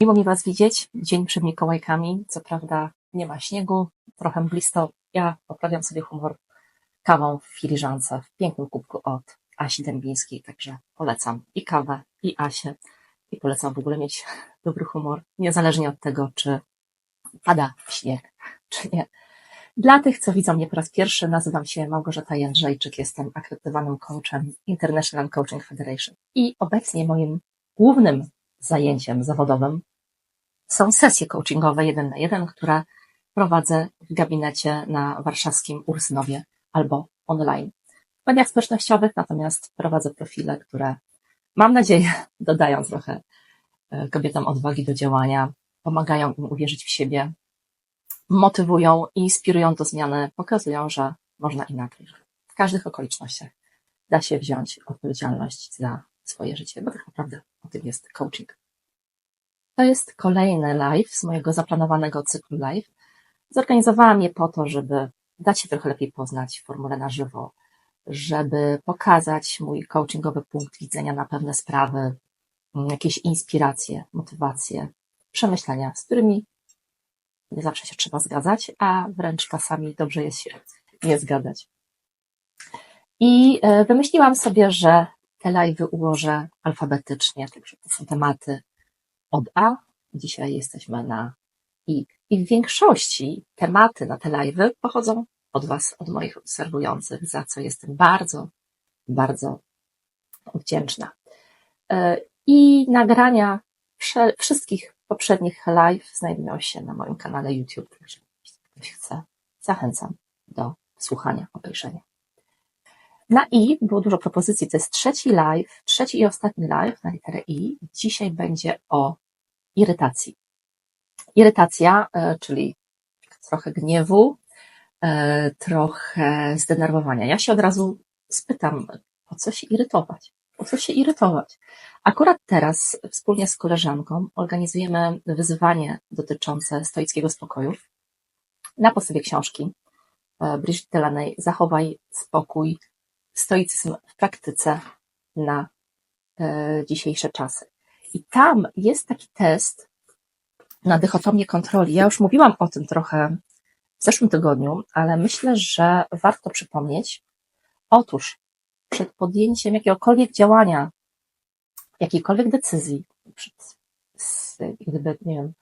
Miło mi Was widzieć. Dzień przed Mikołajkami. Co prawda nie ma śniegu, trochę mglisto. Ja poprawiam sobie humor kawą w filiżance, w pięknym kubku od Asi Dębińskiej, także polecam i kawę, i Asię. I polecam w ogóle mieć dobry humor, niezależnie od tego, czy pada śnieg, czy nie. Dla tych, co widzą mnie po raz pierwszy, nazywam się Małgorzata Jędrzejczyk, jestem akredytowanym coachem International Coaching Federation i obecnie moim głównym zajęciem zawodowym są sesje coachingowe jeden na jeden, które prowadzę w gabinecie na warszawskim Ursynowie albo online. W mediach społecznościowych natomiast prowadzę profile, które mam nadzieję dodają trochę e, kobietom odwagi do działania, pomagają im uwierzyć w siebie, motywują inspirują do zmiany, pokazują, że można inaczej. W każdych okolicznościach da się wziąć odpowiedzialność za swoje życie, bo tak naprawdę o tym jest coaching. To jest kolejny live z mojego zaplanowanego cyklu live. Zorganizowałam je po to, żeby dać się trochę lepiej poznać w formule na żywo, żeby pokazać mój coachingowy punkt widzenia na pewne sprawy, jakieś inspiracje, motywacje, przemyślenia, z którymi nie zawsze się trzeba zgadzać, a wręcz czasami dobrze jest się nie zgadzać. I e, wymyśliłam sobie, że te live'y ułożę alfabetycznie, także to są tematy od A. Dzisiaj jesteśmy na I. I w większości tematy na te live'y pochodzą od Was, od moich obserwujących, za co jestem bardzo, bardzo wdzięczna. E, I nagrania wszystkich poprzednich live znajdują się na moim kanale YouTube, także jeśli ktoś chce, zachęcam do słuchania, obejrzenia. Na I było dużo propozycji, to jest trzeci live, trzeci i ostatni live na literę I. Dzisiaj będzie o irytacji. Irytacja, e, czyli trochę gniewu, e, trochę zdenerwowania. Ja się od razu spytam, po co się irytować? Po co się irytować? Akurat teraz wspólnie z koleżanką organizujemy wyzwanie dotyczące stoickiego spokoju na podstawie książki e, Brigitte Delaney Zachowaj spokój, stoicyzm w praktyce na dzisiejsze czasy. I tam jest taki test na dychotomię kontroli. Ja już mówiłam o tym trochę w zeszłym tygodniu, ale myślę, że warto przypomnieć. Otóż przed podjęciem jakiegokolwiek działania, jakiejkolwiek decyzji, przed, gdyby, nie wiem,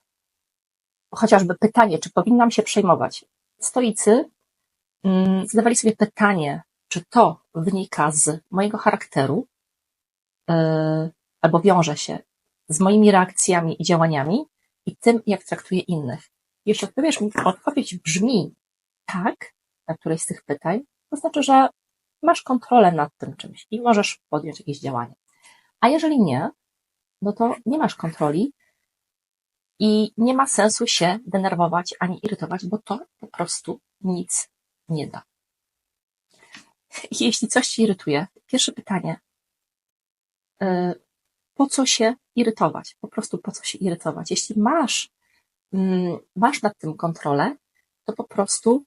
chociażby pytanie, czy powinnam się przejmować. Stoicy mm, zadawali sobie pytanie, czy to wynika z mojego charakteru, yy, albo wiąże się z moimi reakcjami i działaniami i tym, jak traktuję innych. Jeśli odpowiesz mi, odpowiedź brzmi tak, na któreś z tych pytań, to znaczy, że masz kontrolę nad tym czymś i możesz podjąć jakieś działanie. A jeżeli nie, no to nie masz kontroli i nie ma sensu się denerwować ani irytować, bo to po prostu nic nie da. Jeśli coś ci irytuje, pierwsze pytanie, y, po co się irytować? Po prostu po co się irytować? Jeśli masz, mm, masz nad tym kontrolę, to po prostu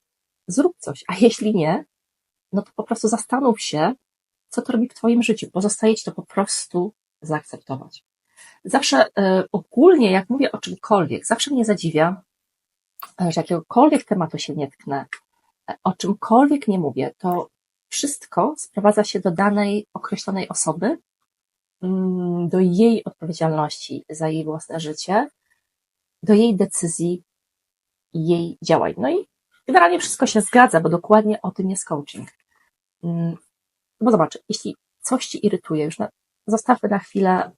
zrób coś, a jeśli nie, no to po prostu zastanów się, co to robi w Twoim życiu. Pozostaje Ci to po prostu zaakceptować. Zawsze y, ogólnie, jak mówię o czymkolwiek, zawsze mnie zadziwia, e, że jakiegokolwiek tematu się nie tknę, e, o czymkolwiek nie mówię, to wszystko sprowadza się do danej określonej osoby Mm, do jej odpowiedzialności za jej własne życie, do jej decyzji jej działań. No i generalnie wszystko się zgadza, bo dokładnie o tym jest coaching. Mm, bo zobacz, jeśli coś ci irytuje, już na, zostawmy na chwilę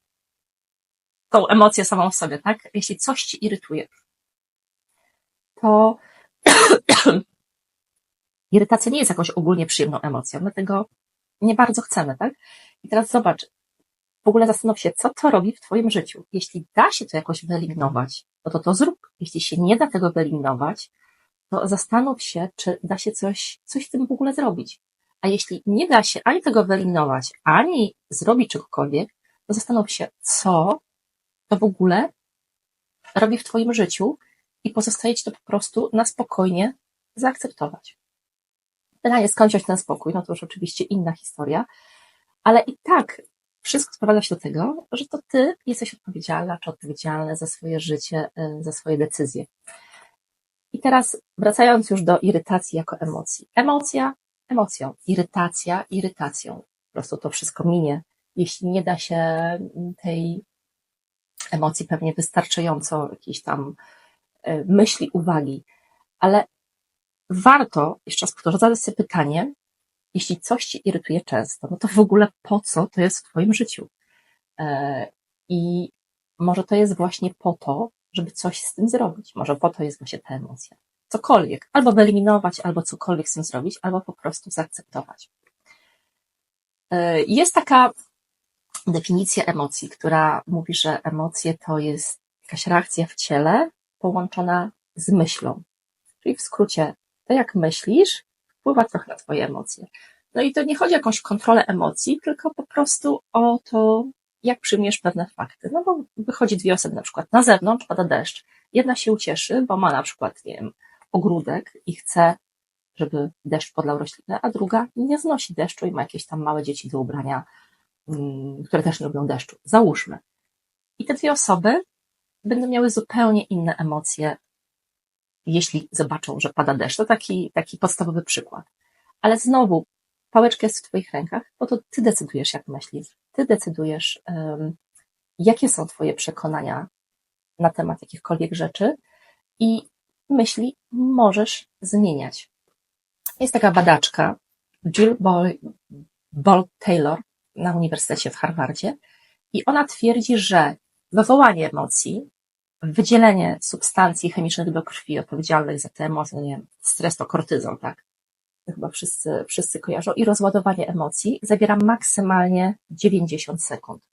tą emocję samą w sobie, tak? Jeśli coś ci irytuje, to irytacja nie jest jakąś ogólnie przyjemną emocją, dlatego nie bardzo chcemy, tak? I teraz zobacz, w ogóle zastanów się, co to robi w Twoim życiu. Jeśli da się to jakoś wyeliminować, no to to zrób. Jeśli się nie da tego wyeliminować, to zastanów się, czy da się coś, coś z tym w ogóle zrobić. A jeśli nie da się ani tego wyeliminować, ani zrobić czegokolwiek, to zastanów się, co to w ogóle robi w Twoim życiu i pozostaje Ci to po prostu na spokojnie zaakceptować. Pytanie, skąd wziąć ten spokój? No to już oczywiście inna historia, ale i tak wszystko sprowadza się do tego, że to ty jesteś odpowiedzialna czy odpowiedzialny za swoje życie, y, za swoje decyzje. I teraz wracając już do irytacji jako emocji. Emocja, emocją. Irytacja, irytacją. Po prostu to wszystko minie. Jeśli nie da się tej emocji pewnie wystarczająco jakiejś tam y, myśli, uwagi, ale warto, jeszcze raz powtórzę, zadać sobie pytanie, jeśli coś Cię irytuje często, no to w ogóle po co to jest w Twoim życiu? E, I może to jest właśnie po to, żeby coś z tym zrobić. Może po to jest właśnie ta emocja. Cokolwiek. Albo wyeliminować, albo cokolwiek z tym zrobić, albo po prostu zaakceptować. E, jest taka definicja emocji, która mówi, że emocje to jest jakaś reakcja w ciele połączona z myślą. Czyli w skrócie, to jak myślisz, wpływa trochę na twoje emocje. No i to nie chodzi o jakąś kontrolę emocji, tylko po prostu o to, jak przyjmiesz pewne fakty. No bo wychodzi dwie osoby na przykład na zewnątrz, pada deszcz. Jedna się ucieszy, bo ma na przykład, nie wiem, ogródek i chce, żeby deszcz podlał roślinę, a druga nie znosi deszczu i ma jakieś tam małe dzieci do ubrania, mm, które też nie lubią deszczu. Załóżmy. I te dwie osoby będą miały zupełnie inne emocje jeśli zobaczą, że pada deszcz. To taki, taki podstawowy przykład. Ale znowu, pałeczka jest w Twoich rękach, bo to Ty decydujesz, jak myślisz. Ty decydujesz, um, jakie są Twoje przekonania na temat jakichkolwiek rzeczy i myśli możesz zmieniać. Jest taka badaczka, Jill Ball Taylor na Uniwersytecie w Harvardzie i ona twierdzi, że wywołanie emocji wydzielenie substancji chemicznych do krwi odpowiedzialnych za te emocje, nie wiem, stres to kortyzon, tak? To chyba wszyscy, wszyscy kojarzą. I rozładowanie emocji zabiera maksymalnie 90 sekund.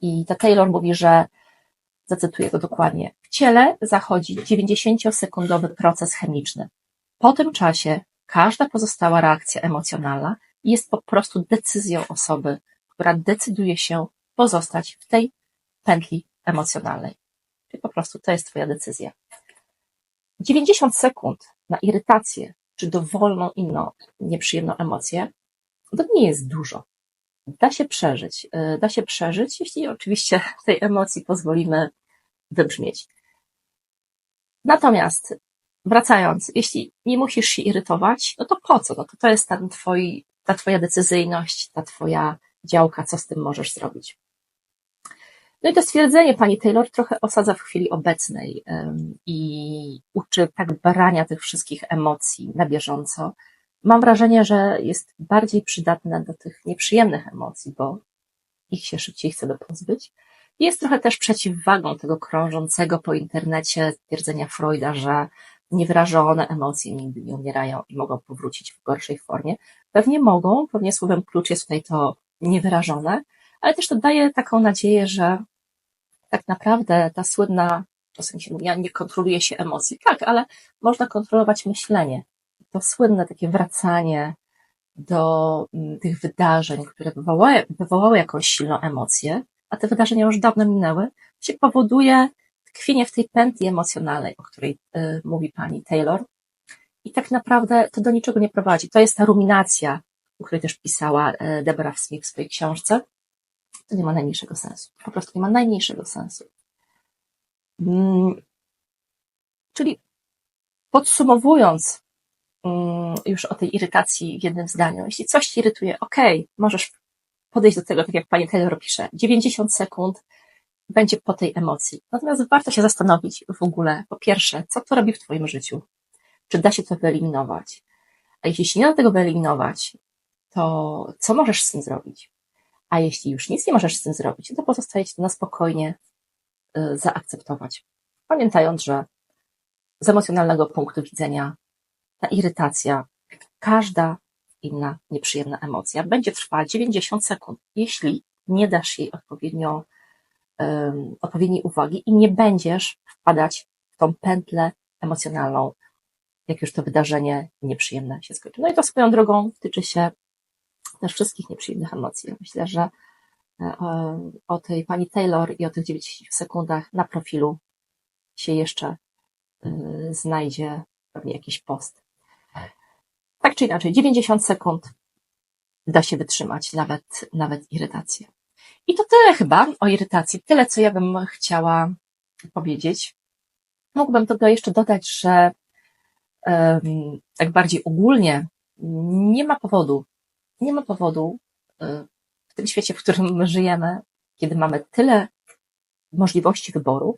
I ta Taylor mówi, że, zacytuję go dokładnie, w ciele zachodzi 90-sekundowy proces chemiczny. Po tym czasie każda pozostała reakcja emocjonalna jest po prostu decyzją osoby, która decyduje się pozostać w tej pętli emocjonalnej. Czyli po prostu to jest Twoja decyzja. 90 sekund na irytację, czy dowolną inną nieprzyjemną emocję, to nie jest dużo. Da się przeżyć. Y, da się przeżyć, jeśli oczywiście tej emocji pozwolimy wybrzmieć. Natomiast wracając, jeśli nie musisz się irytować, no to po co? No to to jest ten twoi, ta twoja decyzyjność, ta twoja działka, co z tym możesz zrobić. No i to stwierdzenie pani Taylor trochę osadza w chwili obecnej i uczy tak barania tych wszystkich emocji na bieżąco. Mam wrażenie, że jest bardziej przydatne do tych nieprzyjemnych emocji, bo ich się szybciej chce do pozbyć. Jest trochę też przeciwwagą tego krążącego po internecie twierdzenia Freuda, że niewyrażone emocje nigdy nie umierają i mogą powrócić w gorszej formie. Pewnie mogą, pewnie słowem klucz jest tutaj to niewyrażone, ale też to daje taką nadzieję, że tak naprawdę ta słynna, czasem się mówi, nie kontroluje się emocji. Tak, ale można kontrolować myślenie. To słynne takie wracanie do mm, tych wydarzeń, które wywołały, wywołały jakąś silną emocję, a te wydarzenia już dawno minęły, się powoduje tkwienie w tej pętli emocjonalnej, o której y, mówi pani Taylor. I tak naprawdę to do niczego nie prowadzi. To jest ta ruminacja, o której też pisała y, Deborah Smith w swojej książce to nie ma najmniejszego sensu. Po prostu nie ma najmniejszego sensu. Mm, czyli podsumowując mm, już o tej irytacji w jednym zdaniu, jeśli coś ci irytuje, ok, możesz podejść do tego, tak jak pani Taylor pisze, 90 sekund będzie po tej emocji. Natomiast warto się zastanowić w ogóle, po pierwsze, co to robi w twoim życiu? Czy da się to wyeliminować? A jeśli się nie da tego wyeliminować, to co możesz z tym zrobić? A jeśli już nic nie możesz z tym zrobić, to pozostaje ci to na spokojnie y, zaakceptować. Pamiętając, że z emocjonalnego punktu widzenia ta irytacja, każda inna nieprzyjemna emocja będzie trwała 90 sekund, jeśli nie dasz jej odpowiednio, um, odpowiedniej uwagi i nie będziesz wpadać w tą pętlę emocjonalną, jak już to wydarzenie nieprzyjemne się skończy. No i to swoją drogą tyczy się też wszystkich nieprzyjemnych emocji. Myślę, że e, o tej pani Taylor i o tych 90 sekundach na profilu się jeszcze e, znajdzie pewnie jakiś post. Tak czy inaczej, 90 sekund da się wytrzymać nawet, nawet irytację. I to tyle chyba o irytacji. Tyle, co ja bym chciała powiedzieć. Mógłbym tylko jeszcze dodać, że tak bardziej ogólnie nie ma powodu, nie ma powodu y, w tym świecie, w którym my żyjemy, kiedy mamy tyle możliwości wyboru,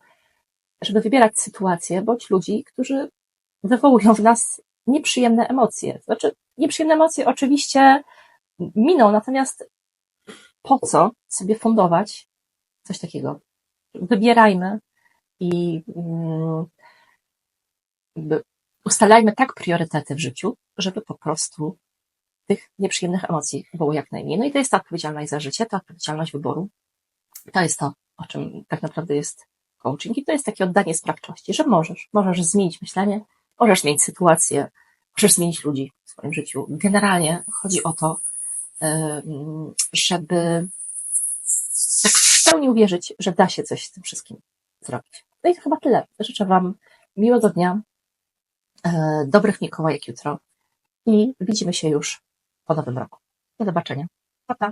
żeby wybierać sytuacje bądź ludzi, którzy wywołują w nas nieprzyjemne emocje. Znaczy, nieprzyjemne emocje oczywiście miną, natomiast po co sobie fundować coś takiego? Wybierajmy i mm, ustalajmy tak priorytety w życiu, żeby po prostu tych nieprzyjemnych emocji było jak najmniej. No i to jest ta odpowiedzialność za życie, ta odpowiedzialność wyboru. To jest to, o czym tak naprawdę jest coaching i to jest takie oddanie sprawczości, że możesz, możesz zmienić myślenie, możesz zmienić sytuację, możesz zmienić ludzi w swoim życiu. Generalnie chodzi o to, żeby tak w pełni uwierzyć, że da się coś z tym wszystkim zrobić. No i to chyba tyle. Życzę Wam miłego dnia, e, dobrych Mikołajek jutro i widzimy się już po nowym roku. Do zobaczenia. Pa, pa.